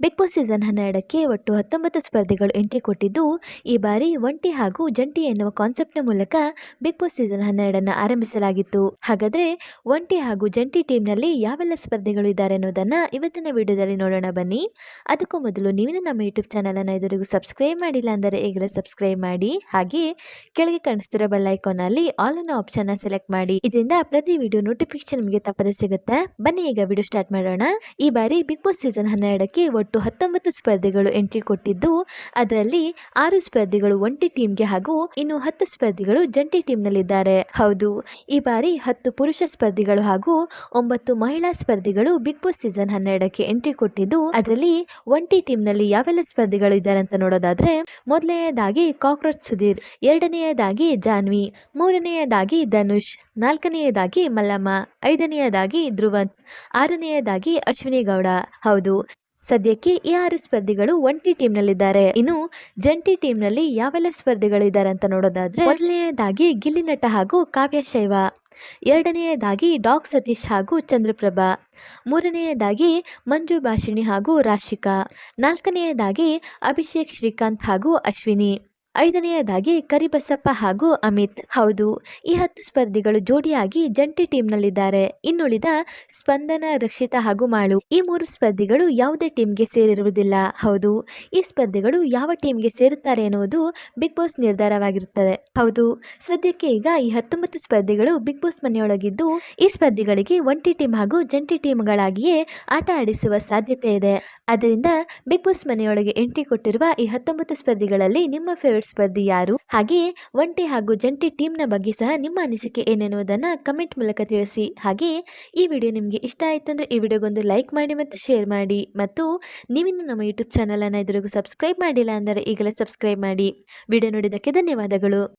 Big boss season ಹನ್ನೆರಡಕ್ಕೆ ಒಟ್ಟು ಹತ್ತೊಂಬತ್ತು ಸ್ಪರ್ಧಿಗಳು ಎಂಟ್ರಿ ಕೊಟ್ಟಿದ್ದು, ಈ ಬಾರಿ ಒಂಟಿ ಹಾಗೂ ಜಂಟಿ ಎನ್ನುವ ಕಾನ್ಸೆಪ್ಟ್ನ ಮೂಲಕ ಬಿಗ್ ಬಾಸ್ ಸೀಸನ್ ಹನ್ನೆರಡನ್ನು ಆರಂಭಿಸಲಾಗಿತ್ತು. ಹಾಗಾದರೆ ಒಂಟಿ ಹಾಗೂ ಜಂಟಿ ಟೀಮ್ನಲ್ಲಿ ಯಾವೆಲ್ಲ ಸ್ಪರ್ಧಿಗಳು ಇದ್ದಾರೆ ಅನ್ನೋದನ್ನು ಇವತ್ತಿನ ವಿಡಿಯೋದಲ್ಲಿ ನೋಡೋಣ ಬನ್ನಿ. ಅದಕ್ಕೂ ಮೊದಲು ನೀವು ನಮ್ಮ ಯೂಟ್ಯೂಬ್ ಚಾನಲನ್ನು ಎದುರಿಗೂ ಸಬ್ಸ್ಕ್ರೈಬ್ ಮಾಡಿಲ್ಲ ಅಂದರೆ ಈಗಲೇ ಸಬ್ಸ್ಕ್ರೈಬ್ ಮಾಡಿ. ಹಾಗೆ ಕೆಳಗೆ ಕಾಣಿಸ್ತಿರೋ ಬೆಲ್ ಐಕಾನ್ ಅಲ್ಲಿ ಆಲ್ ಅನ್ನೋ ಆಪ್ಷನ್ ಸೆಲೆಕ್ಟ್ ಮಾಡಿ. ಇದರಿಂದ ಪ್ರತಿ ವಿಡಿಯೋ ನೋಟಿಫಿಕೇಶನ್ ನಿಮಗೆ ತಪ್ಪದೆ ಸಿಗುತ್ತೆ. ಬನ್ನಿ, ಈಗ ವಿಡಿಯೋ ಸ್ಟಾರ್ಟ್ ಮಾಡೋಣ. ಈ ಬಾರಿ ಬಿಗ್ ಬಾಸ್ ಸೀಸನ್ ಹನ್ನೆರಡಕ್ಕೆ ಒಟ್ಟು ಹತ್ತೊಂಬತ್ತು ಸ್ಪರ್ಧಿಗಳು ಎಂಟ್ರಿ ಕೊಟ್ಟಿದ್ದು, ಅದರಲ್ಲಿ ಆರು ಸ್ಪರ್ಧಿಗಳು ಒಂಟಿ ಟೀಮ್ಗೆ ಹಾಗೂ ಇನ್ನು ಹತ್ತು ಸ್ಪರ್ಧಿಗಳು ಜಂಟಿ ಟೀಮ್ನಲ್ಲಿದ್ದಾರೆ. ಹೌದು, ಈ ಬಾರಿ ಹತ್ತು ಪುರುಷ ಸ್ಪರ್ಧಿಗಳು ಹಾಗೂ ಒಂಬತ್ತು ಮಹಿಳಾ ಸ್ಪರ್ಧಿಗಳು ಬಿಗ್ ಬಾಸ್ ಸೀಸನ್ ಹನ್ನೆರಡಕ್ಕೆ ಎಂಟ್ರಿ ಕೊಟ್ಟಿದ್ದು, ಅದರಲ್ಲಿ ಒಂಟಿ ಟೀಮ್ನಲ್ಲಿ ಯಾವೆಲ್ಲ ಸ್ಪರ್ಧಿಗಳು ಇದ್ದಾರೆ ಅಂತ ನೋಡೋದಾದ್ರೆ, ಮೊದಲನೆಯದಾಗಿ ಕಾಕ್ರೋಚ್ ಸುಧೀರ್, ಎರಡನೆಯದಾಗಿ ಜಾನ್ವಿ, ಮೂರನೆಯದಾಗಿ ಧನುಷ್, ನಾಲ್ಕನೆಯದಾಗಿ ಮಲ್ಲಮ್ಮ, ಐದನೆಯದಾಗಿ ಧ್ರುವಂತ್, ಆರನೆಯದಾಗಿ ಅಶ್ವಿನಿ ಗೌಡ. ಹೌದು ಸದ್ಯಕ್ಕೆ ಈ ಆರು ಸ್ಪರ್ಧಿಗಳು ಒಂಟಿ ಟೀಮ್ನಲ್ಲಿದ್ದಾರೆ. ಇನ್ನು ಜಂಟಿ ಟೀಮ್ನಲ್ಲಿ ಯಾವೆಲ್ಲ ಸ್ಪರ್ಧಿಗಳಿದ್ದಾರೆ ಅಂತ ನೋಡೋದಾದ್ರೆ, ಮೊದಲನೆಯದಾಗಿ ಗಿಲ್ಲಿ ನಟ ಹಾಗೂ ಕಾವ್ಯ ಶೈವ, ಎರಡನೆಯದಾಗಿ ಡಾಕ್ ಸತೀಶ್ ಹಾಗೂ ಚಂದ್ರಪ್ರಭಾ, ಮೂರನೆಯದಾಗಿ ಮಂಜು ಭಾಷಿಣಿ ಹಾಗೂ ರಾಶಿಕಾ, ನಾಲ್ಕನೆಯದಾಗಿ ಅಭಿಷೇಕ್ ಶ್ರೀಕಾಂತ್ ಹಾಗೂ ಅಶ್ವಿನಿ. ಐದನೆಯದಾಗಿ ಕರಿಬಸಪ್ಪ ಹಾಗೂ ಅಮಿತ್. ಹೌದು, ಈ ಹತ್ತು ಸ್ಪರ್ಧಿಗಳು ಜೋಡಿಯಾಗಿ ಜಂಟಿ ಟೀಮ್ನಲ್ಲಿದ್ದಾರೆ. ಇನ್ನುಳಿದ ಸ್ಪಂದನ, ರಕ್ಷಿತಾ ಹಾಗೂ ಮಾಳು. ಈ ಮೂರು ಸ್ಪರ್ಧಿಗಳು ಯಾವುದೇ ಟೀಮ್ಗೆ ಸೇರಿರುವುದಿಲ್ಲ. ಹೌದು, ಈ ಸ್ಪರ್ಧಿಗಳು ಯಾವ ಟೀಮ್ಗೆ ಸೇರುತ್ತಾರೆ ಎನ್ನುವುದು ಬಿಗ್ ಬಾಸ್ ನಿರ್ಧಾರವಾಗಿರುತ್ತದೆ. ಹೌದು, ಸದ್ಯಕ್ಕೆ ಈಗ ಈ ಹತ್ತೊಂಬತ್ತು ಸ್ಪರ್ಧಿಗಳು ಬಿಗ್ ಬಾಸ್ ಮನೆಯೊಳಗಿದ್ದು, ಈ ಸ್ಪರ್ಧಿಗಳಿಗೆ ಒಂಟಿ ಟೀಮ್ ಹಾಗೂ ಜಂಟಿ ಟೀಮ್ಗಳಾಗಿಯೇ ಆಟ ಆಡಿಸುವ ಸಾಧ್ಯತೆ ಇದೆ. ಅದರಿಂದ ಬಿಗ್ ಬಾಸ್ ಮನೆಯೊಳಗೆ ಎಂಟ್ರಿ ಕೊಟ್ಟಿರುವ ಈ ಹತ್ತೊಂಬತ್ತು ಸ್ಪರ್ಧಿಗಳಲ್ಲಿ ನಿಮ್ಮ ಫೇವರೇಟ್ ಸ್ಪರ್ಧಿ ಯಾರು? ಹಾಗೆಯೇ ಒಂಟಿ ಹಾಗೂ ಜಂಟಿ ಟೀಮ್ನ ಬಗ್ಗೆ ಸಹ ನಿಮ್ಮ ಅನಿಸಿಕೆ ಏನೆನ್ನುವುದನ್ನು ಕಮೆಂಟ್ ಮೂಲಕ ತಿಳಿಸಿ. ಹಾಗೆಯೇ ಈ ವಿಡಿಯೋ ನಿಮಗೆ ಇಷ್ಟ ಆಯಿತು ಅಂದರೆ ಈ ವಿಡಿಯೋಗೊಂದು ಲೈಕ್ ಮಾಡಿ ಮತ್ತು ಶೇರ್ ಮಾಡಿ. ಮತ್ತು ನೀವಿನ್ನು ನಮ್ಮ ಯೂಟ್ಯೂಬ್ ಚಾನಲನ್ನು ಇದುವರೆಗೂ ಸಬ್ಸ್ಕ್ರೈಬ್ ಮಾಡಿಲ್ಲ ಅಂದರೆ ಈಗಲೇ ಸಬ್ಸ್ಕ್ರೈಬ್ ಮಾಡಿ. ವಿಡಿಯೋ ನೋಡಿದ್ದಕ್ಕೆ ಧನ್ಯವಾದಗಳು.